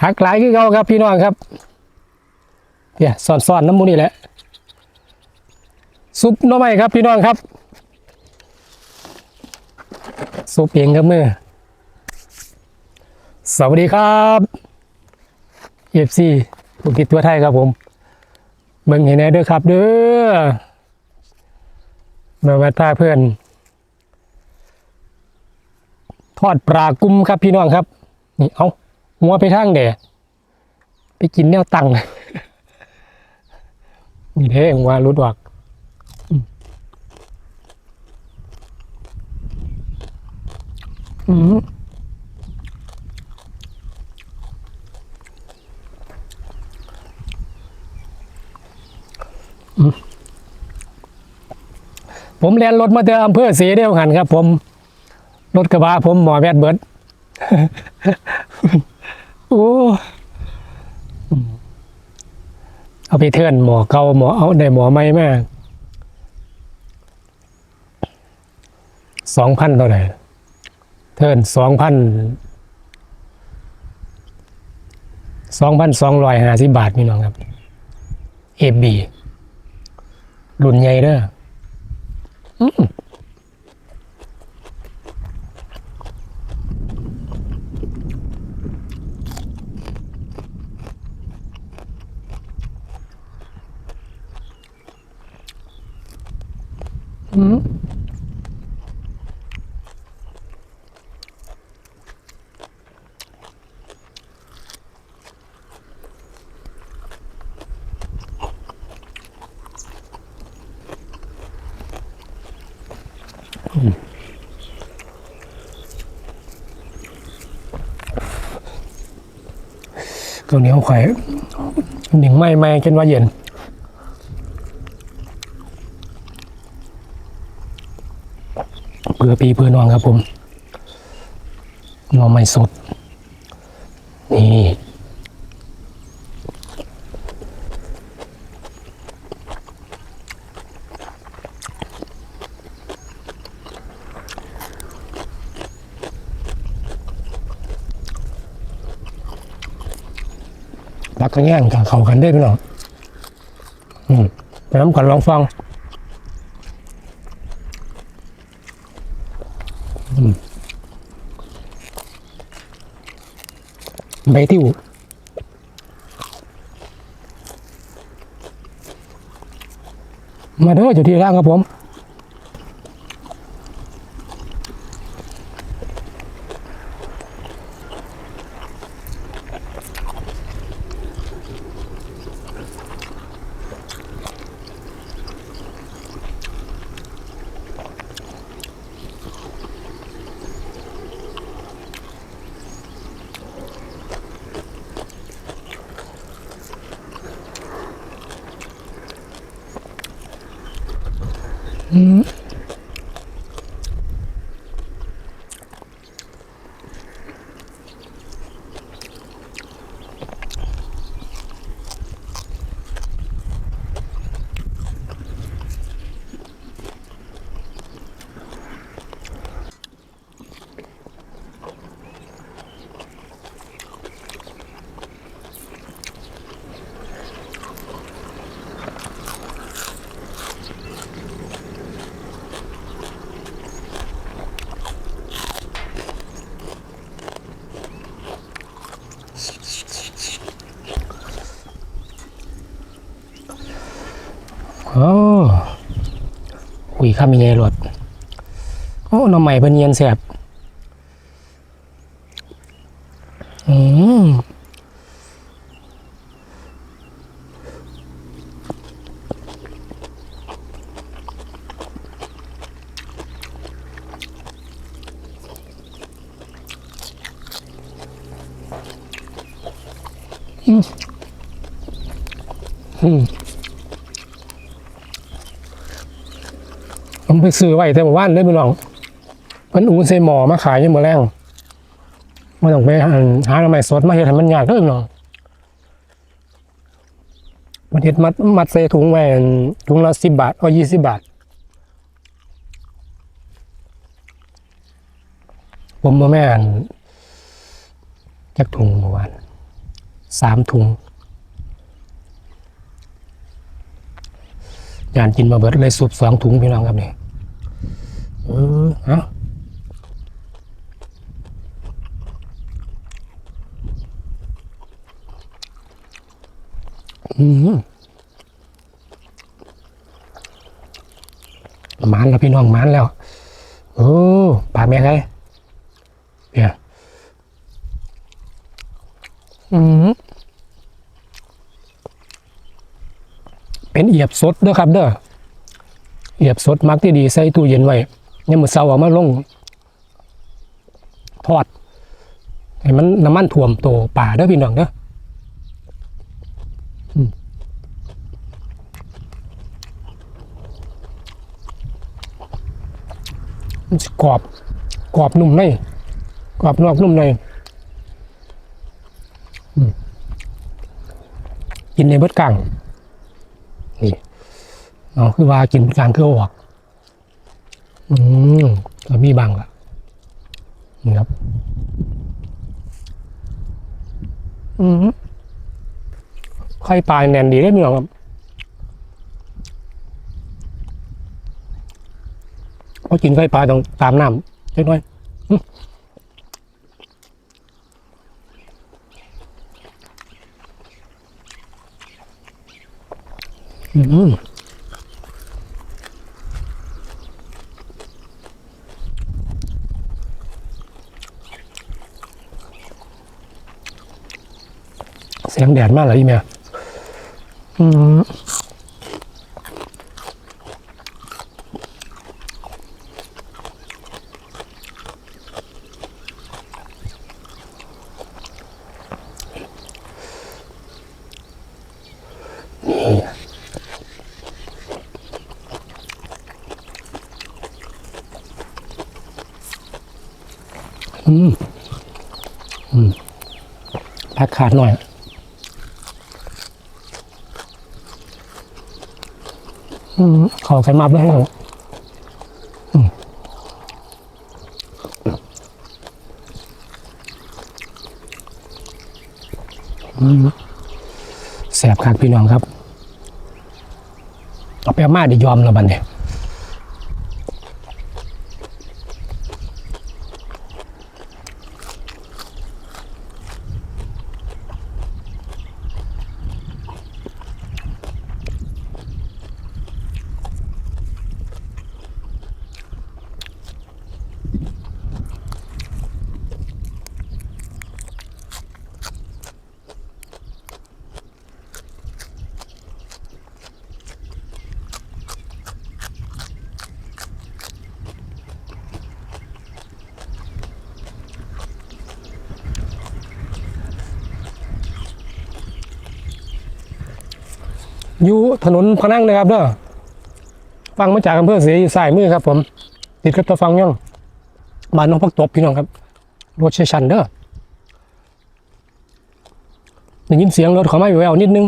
ผักหลายคือเขาครับพี่น้องครับเนี่ยซ่อนๆน้ำมูนี่แหละ ซุปน้อไม้ครับพี่น้องครับ ซุปเองครับเมื่อสวัสดีครับเอฟซีผู้คิดตัวไทยครับผมเบิ่งให้แน่เด้อครับเด้อมาวัดพาเพื่อน ทอดปลากุ้มครับพี่น้องครับ นี่เอาหัวไปทางแดดไปกินแนวตังมีเท่หัวรุดวักอืมผมเรียนรถมาเจากอำเภอศรีเดียวหันครับ ผม รถกระบะผมหมอแวดเบิร์ด โอ้เอาไปเทื่อนหมอเก่าหมอเอาได้หมอใหม่มาสองพันเท่าไหร่เทิร์นสองพันสองพันสองร้อยห้าสิบบาทพี่น้องครับเอบีรุ่นใหญ่เด้อ อืมอืมตัวเหนี้ยวไข่หนึ่งไม่ไม่จนว่าเย็น พื่อปีเพื่อน้องครับผมหน่อไม้สด นี่รักกันแย่งกับเขากันได้พี่น้องอืมไปน้ำกันลองฟัง ใบติ้วมาเด้ออยู่ที่ร่างครับผม โอ้คุยข้ามีไงรถโอ้หน้ำใหม่เพิ่นเย็นแสบอืมอืมอืม ผมไปซื้อไว้แต่ว่าว่านเลยพี่น้องเพิ่นอูนใส่หมอมาขายยังมื้อแรงไม่ต้องไปหาทำไมสดมาเฮ็ดให้มันยากเด้อพี่น้องมันเฮ็ดมัดมัดใส่ถุงไว้ถุงละ10บบาทเอา20บบาท ผมบ่แม่นจักถุงเมื่อวานสามถุงยานกินมาเบิดเลยสูบสองถุงพี่น้องครับเนี่ย เออเอาอืมมานแล้วพี่น้องมานแล้ว โอ้ปลาแม่ไงเนี่ยอืมเป็นเอียบสดเด้อครับเด้อเอียบสดมักที่ดีใส่ตู้เย็นไว้ ยังมือเสาร์เอามาลงทอดให้มันน้ำมันท่วมโตวป่าเด้อพี่น้องเด้ออืมมันสิกรอบกรอบนุ่มในกรอบนอกนุ่มในอืมกินในเบิดกลางนี่เอาคือว่ากินเบิดกลางคือออก อืมก็มีบางละนี่ครับ อืมไข่ปลาแน่นดีได้ไหมน้องครับพอกินไข่ปลาต้องตามน้ำเล็กน้อยอืม อืมเสียงแดดมากเลยอีเมียอืมนี่อืม อืม พักขาดหน่อย อืม ขอไข่มับได้เหรออืมอืมแสบคักพี่น้องครับ เอาไปมาได้ยอมแล้วบันเนี่ย อยู่ถนนพนังนะครับเด้อฟังมาจากอำเภอเสียสายมือครับ ผมติดกับตะฟังย่องบ้านน้องพักตบพี่น้องครับรถเชชันเด้อได้ยินเสียงรถเขามาอยู่แววนิดนึง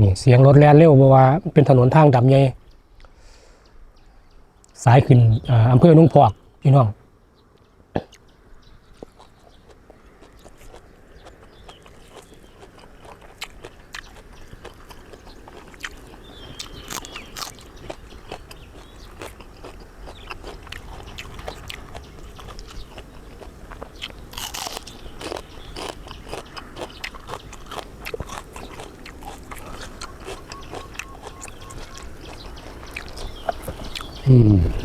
นี่เสียงรถแล่นเร็วเพราะว่าเป็นถนนทางดำใหญ่สายขึ้นออำเภอนุ่งพอกพี่น้อง อืม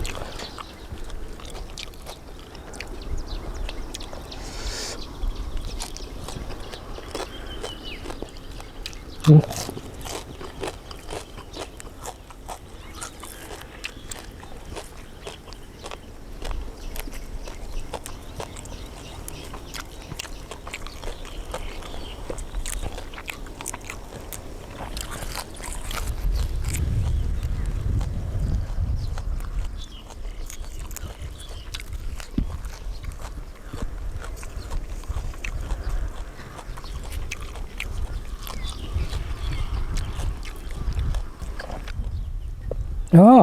เนาะ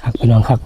ครับพี่น้องครับ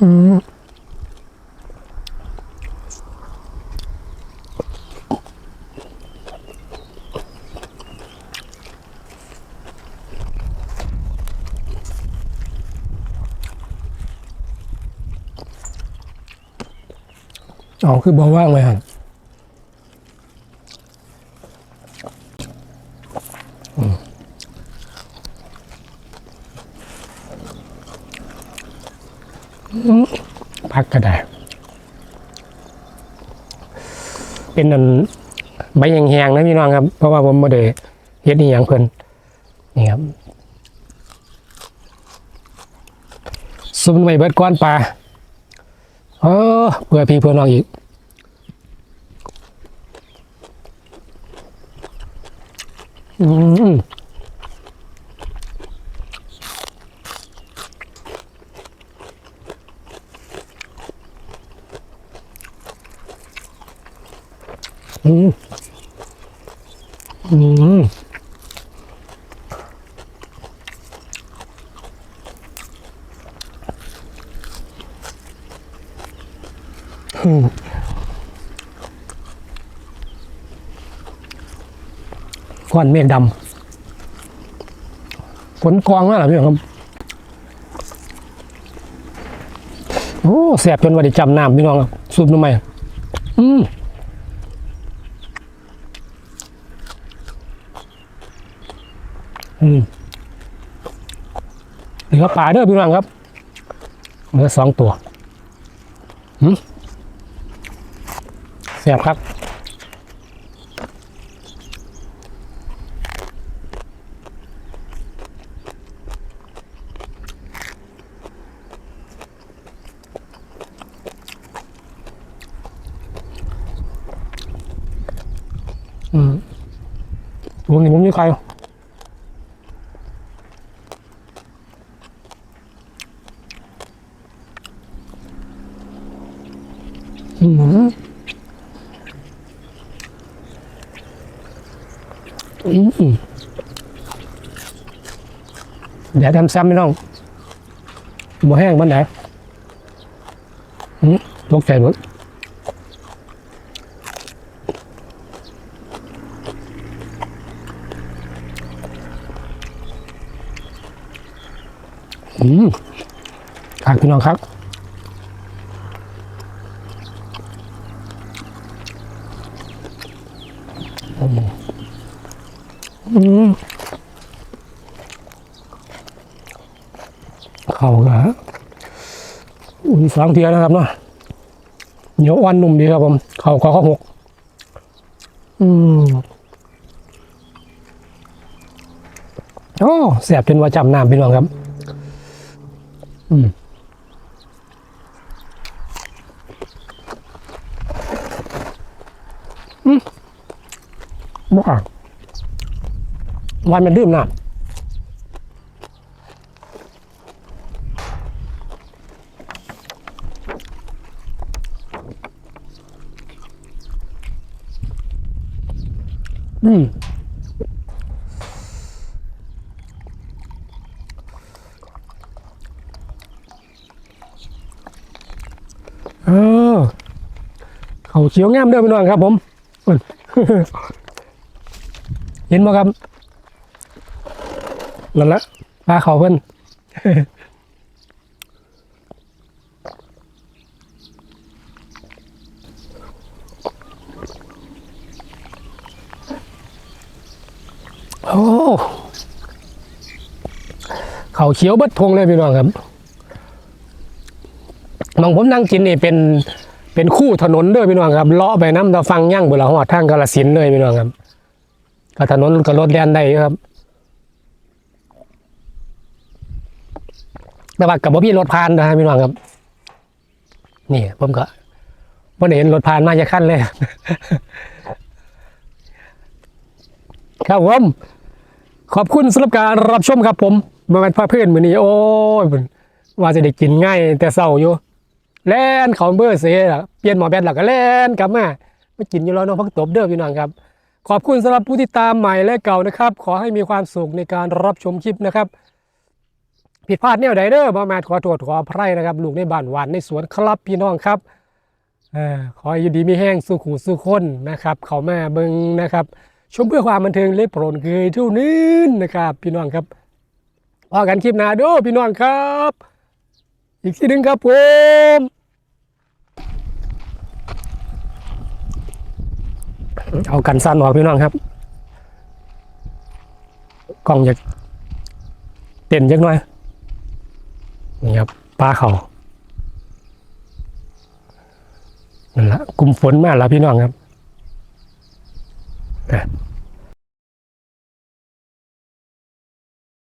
อืมอ๋อคือบอกว่างเลยฮะอืมอืมพักก็ได้ เป็นอันใบแห้งๆนะพี่น้องครับ เพราะว่าผมไม่ได้เฮ็ดนี่อย่างเพิ่นนี่ครับซุปใบเบิดก้อนปลาเออเพื่อพี่เพื่อน้องอีกอืม อืมอืมอืมก้อนเมฆดำฝนกองมากเหรอพี่ครับ โอ้แสบจนวันได้จำน้ำพี่น้องครับ สูบทำไหมอืม อืมเหลือปลาเด้อพี่น้องครับเหลือสองตัวหืมแสบครับอืมตัวนี้ผมมีใคร อืมอืม เดี๋ยวทำซ้ำไม่ต้องบ่แห้งมันไหนอืมตกใจหมดอืมครับพี่น้องครับ เข่าก็อุ่นสองเทียนะครับเนาะเหนียวอ่อนนุ่มดีครับผมเข่าก็ข้อหกอืมโอ้แสบจนว่าจำน้ำพี่น้องครับ อืมอืมบ้า วันมันดื่มน้ำอืมเออเขาเขียวงามเด้อพี่น้องครับผม เห็นไหมครับ นั่นละปลาเขาเพิ่นโอ้เขาเขียวเบิดทงเลยพี่น้องครับมองผมนั่งกินนี่เป็นเป็นคู่ถนนเด้วยพี่น้องครับเลาะไปน้ำตะฟังย่างบุหรี่หอดทางกาลสินเลยพี่น้องครับก็ถนนก็รถแดนได้ครับ แต่ว่ากับบ่มีรถผ่านนะฮะพี่น้องครับ นี่ผมก็บ่ได้เห็นรถผ่านมาจะขั้นเลย ครับผม ขอบคุณสำหรับการรับชมครับผมมาเป็นพาเพื่อนมือนี้ โอ้ยว่าจะได้กินง่าย แต่เศร้าอยู่แล่นเขาเบอร์เสียเปลี่ยนหมอแบตหลักก็แล่นกลับมาไม่กินอยู่แล้วน้องพักตบเด้อพี่น้องครับขอบคุณสำหรับผู้ที่ตามใหม่และเก่านะครับ ขอให้มีความสุขในการรับชมคลิปนะครับ ผิดพลาดแนวใดเด้อบ่มาขอโทษขออภัยนะครับลูกในบ้านหวานในสวนครับพี่น้องครับเอ่อขออยู่ดีมีแห้งสู้ขู่สู้คนนะครับ เขามาเบิงนะครับชมเพื่อความบันเทิงเล็บโปรนเคยเท่านี้นะครับ พี่น้องครับพอกันคลิปหน้าเด้อพี่น้องครับ อีกทีหนึ่งครับผมเอากันสั้นออกพี่น้องครับกล้องอยากเต้นจักหน่อย นี่ครับปลาเขานั่นละกลุ่มฝนมากแล้วพี่น้องครับนะ